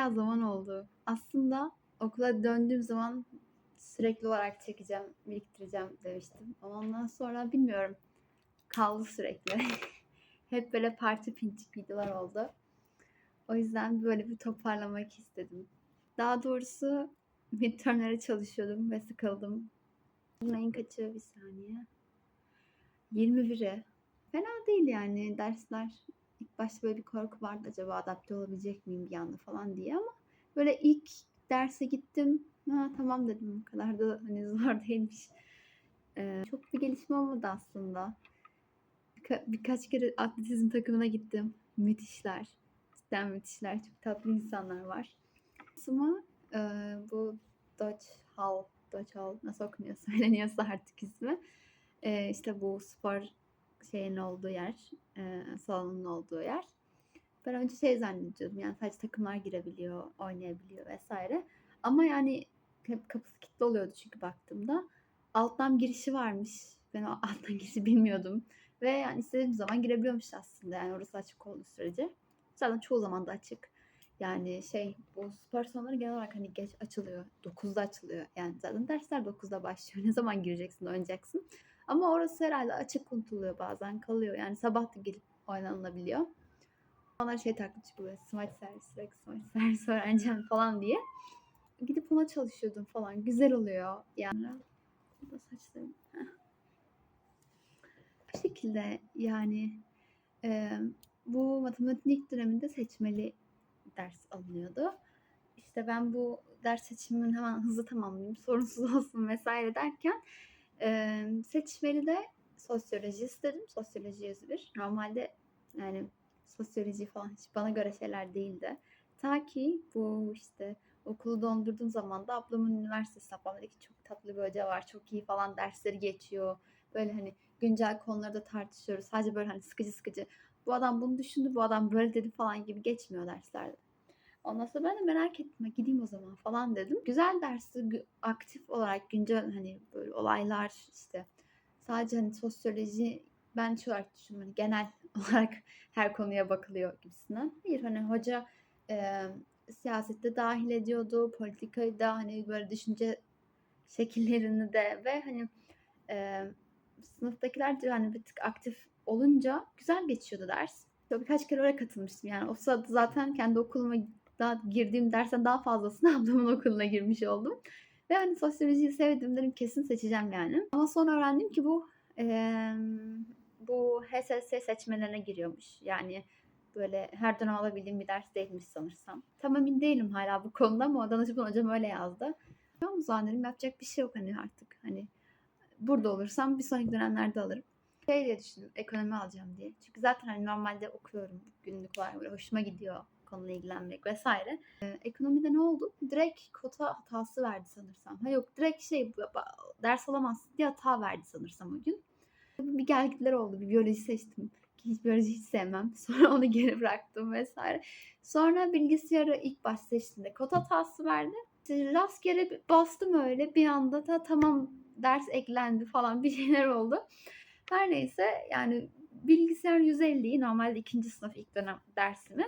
bayağı zaman oldu. Aslında okula döndüğüm zaman sürekli olarak çekeceğim, biriktireceğim demiştim. Ama ondan sonra bilmiyorum. Kaldı sürekli. Hep böyle parça pinçik videolar oldu. O yüzden böyle bir toparlamak istedim. Daha doğrusu midtermlere çalışıyordum ve sıkıldım. Bugün ayın kaçı? Bir saniye. 21'i. Fena değil yani dersler. İlk başta böyle bir korku vardı acaba adapte olabilecek miyim bir anda falan diye ama böyle ilk derse gittim. Ha, tamam dedim. O kadar da hani zor değilmiş. Ee, çok bir gelişme olmadı aslında. Birka- birkaç kere atletizm takımına gittim. Müthişler. Cidden müthişler. Çok tatlı insanlar var. Ama e, bu Dodge Hall, Dodge Hall nasıl okunuyor söyleniyorsa artık ismi. E, işte bu spor şeyin olduğu yer, e, salonun olduğu yer. Ben önce şey zannediyordum yani sadece takımlar girebiliyor, oynayabiliyor vesaire. Ama yani hep kapısı kilitli oluyordu çünkü baktığımda. Alttan girişi varmış. Ben o alttan girişi bilmiyordum. Ve yani istediğim zaman girebiliyormuş aslında yani orası açık olduğu sürece. Zaten çoğu zaman da açık. Yani şey bu spor salonları genel olarak hani geç açılıyor. 9'da açılıyor. Yani zaten dersler 9'da başlıyor. Ne zaman gireceksin, oynayacaksın. Ama orası herhalde açık unutuluyor bazen kalıyor. Yani sabah da gelip oynanılabiliyor. Onlar şey taklit çıkıyor smart servis, sürekli smart servis öğreneceğim falan diye. Gidip ona çalışıyordum falan. Güzel oluyor yani. Bu da saçlarım. Bu şekilde yani e, bu matematik döneminde seçmeli ders alınıyordu. İşte ben bu ders seçimini hemen hızlı tamamlayayım, sorunsuz olsun vesaire derken e, seçmeli de sosyoloji istedim. Sosyoloji 101. Normalde yani sosyoloji falan hiç bana göre şeyler değildi. Ta ki bu işte okulu dondurduğum zaman da ablamın üniversitesi ablamdaki çok tatlı bir hoca var. Çok iyi falan dersleri geçiyor. Böyle hani güncel konuları da tartışıyoruz. Sadece böyle hani sıkıcı sıkıcı. Bu adam bunu düşündü, bu adam böyle dedi falan gibi geçmiyor derslerde. Ondan sonra ben de merak ettim. "Ha, Gideyim o zaman falan dedim. Güzel dersi aktif olarak güncel hani böyle olaylar işte sadece hani sosyoloji ben şu olarak düşünüyorum. Hani genel olarak her konuya bakılıyor gibisinden. Hayır hani hoca e, siyasette dahil ediyordu. Politikayı da hani böyle düşünce şekillerini de ve hani e, sınıftakiler de hani bir tık aktif olunca güzel geçiyordu ders. Birkaç kere oraya katılmıştım. Yani o sırada zaten kendi okuluma daha girdiğim dersten daha fazlasını ablamın okuluna girmiş oldum. Ve hani sosyolojiyi sevdim dedim kesin seçeceğim yani. Ama sonra öğrendim ki bu eee, bu HSS seçmelerine giriyormuş. Yani böyle her dönem alabildiğim bir ders değilmiş sanırsam. Tam emin değilim hala bu konuda ama danışman hocam öyle yazdı. Tamam zannederim yapacak bir şey yok hani artık. Hani burada olursam bir sonraki dönemlerde alırım. Şey diye düşündüm ekonomi alacağım diye. Çünkü zaten hani normalde okuyorum günlük olarak böyle hoşuma gidiyor konuyla ilgilenmek vesaire. Ee, ekonomide ne oldu? Direkt kota hatası verdi sanırsam. Ha yok direkt şey ders alamazsın diye hata verdi sanırsam o gün. Bir gelgitler oldu. Bir biyoloji seçtim. Hiç biyoloji hiç sevmem. Sonra onu geri bıraktım vesaire. Sonra bilgisayarı ilk baş seçtiğimde kod hatası verdi. İşte rastgele bastım öyle bir anda da tamam ders eklendi falan bir şeyler oldu. Her neyse yani bilgisayar 150'yi normalde ikinci sınıf ilk dönem dersimi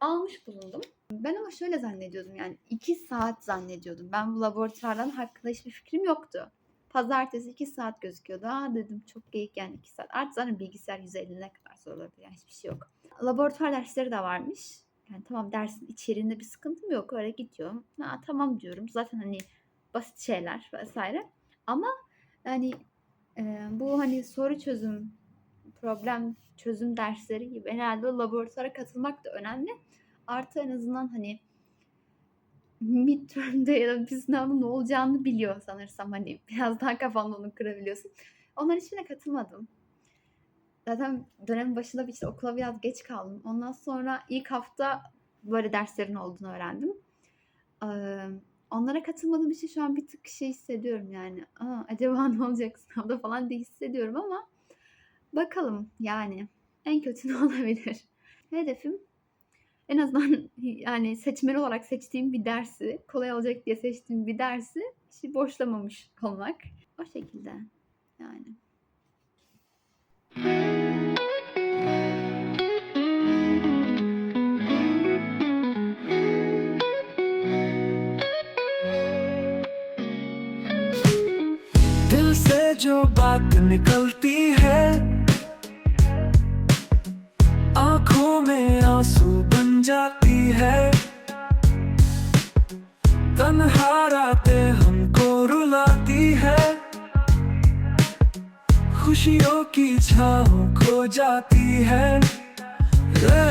almış bulundum. Ben ama şöyle zannediyordum yani 2 saat zannediyordum. Ben bu laboratuvarların hakkında hiçbir fikrim yoktu. Pazartesi 2 saat gözüküyordu. Aa dedim çok geyik yani 2 saat. Artık zaten bilgisayar 150 ne kadar sorulabilir yani hiçbir şey yok. Laboratuvar dersleri de varmış. Yani tamam dersin içeriğinde bir sıkıntım yok. Öyle gidiyorum. Ha, tamam diyorum. Zaten hani basit şeyler vesaire. Ama yani e, bu hani soru çözüm, problem çözüm dersleri gibi herhalde laboratuvara katılmak da önemli. Artı en azından hani midterm'de ya da bir sınavda ne olacağını biliyor sanırsam hani biraz daha kafanda onu kırabiliyorsun. Onların hiçbirine katılmadım. Zaten dönemin başında bir işte okula biraz geç kaldım. Ondan sonra ilk hafta böyle derslerin olduğunu öğrendim. Ee, onlara katılmadığım için şu an bir tık şey hissediyorum yani. Aa, acaba ne olacak sınavda falan diye hissediyorum ama Bakalım yani en kötü ne olabilir? Hedefim en azından yani seçmeli olarak seçtiğim bir dersi, kolay olacak diye seçtiğim bir dersi işte boşlamamış olmak. O şekilde yani. दिल से जो बात निकलती है में आँसू बन जाती है। तन्हा रातें हमको रुलाती है। खुशियों की छाँव खो जाती है। रे।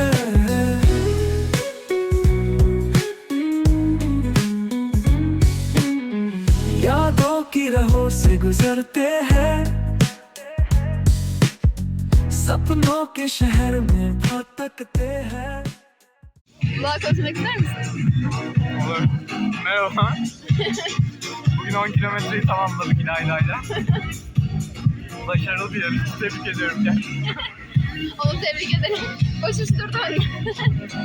यादों की राहों से गुजरते हैं। सपनों के शहर में Kulağa kontrol gider misin? Olur. Merhaba. Bugün 10 kilometreyi tamamladık İlayla ile. Başarılı bir yarış. Tebrik ediyorum gerçekten. Onu tebrik ederim. Koşuşturdun.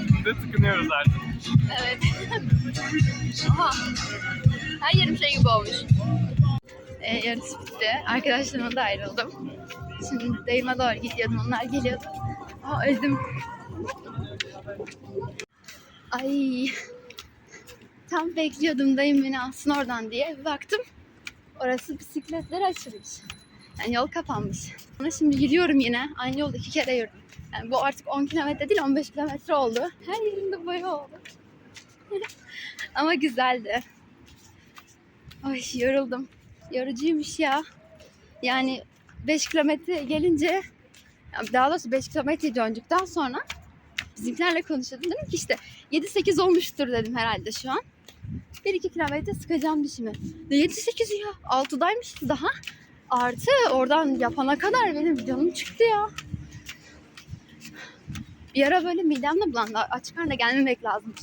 Şimdi de tıkınıyoruz artık. Evet. Aha. Her yerim şey gibi olmuş. Ee, yarış bitti. Arkadaşlarımla da ayrıldım. Şimdi dayıma doğru gidiyordum. Onlar geliyordu. Aa öldüm. Ay. Tam bekliyordum dayım beni alsın oradan diye. Bir baktım. Orası bisikletler açılmış. Yani yol kapanmış. Sonra şimdi yürüyorum yine. Aynı yolda iki kere yürüdüm. Yani bu artık 10 kilometre değil 15 kilometre oldu. Her yerimde boya oldu. Ama güzeldi. Ay yoruldum. Yorucuymuş ya. Yani 5 kilometre gelince daha doğrusu 5 kilometre döndükten sonra bizimkilerle konuşuyordum. Dedim ki işte 7-8 olmuştur dedim herhalde şu an. 1-2 kilometre sıkacağım dişimi. Ne 7-8 ya? 6'daymış daha. Artı oradan yapana kadar benim canım çıktı ya. Bir ara böyle midem de bulandı. Açık karnına gelmemek lazım.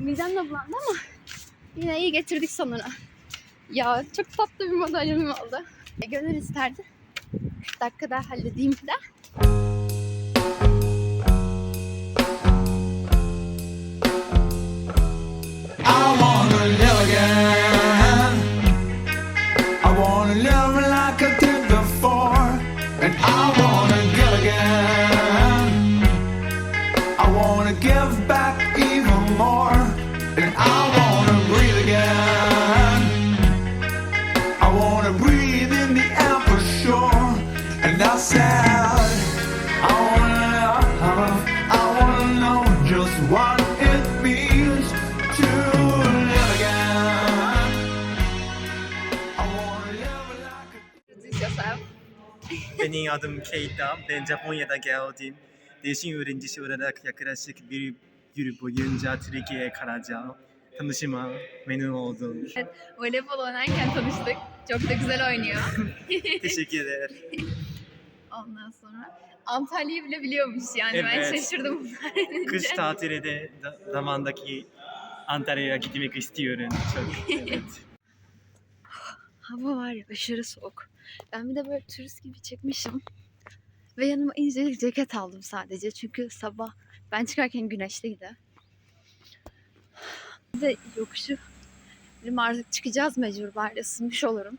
Midem de bulandı ama yine iyi getirdik sonuna. Ya çok tatlı bir madalyonum oldu. E, gönül isterdi. 40 dakikada halledeyim de. you Benim adım Keita. Ben Japonya'da geldim. Değişim öğrencisi olarak yaklaşık bir yıl boyunca Türkiye'ye kalacağım. Tanışma memnun oldum. Voleybol oynarken tanıştık. Çok da güzel oynuyor. Teşekkür ederim. Ondan sonra Antalya'yı bile biliyormuş yani. Ben Evet. şaşırdım bunlar Kış tatili de da- zamandaki Antalya'ya gitmek istiyorum. Çok. Evet. Hava var ya aşırı soğuk. Ben bir de böyle turist gibi çıkmışım. Ve yanıma incelik ceket aldım sadece. Çünkü sabah ben çıkarken güneşliydi. Bir de yokuşu dedim artık çıkacağız mecbur bari ısınmış olurum.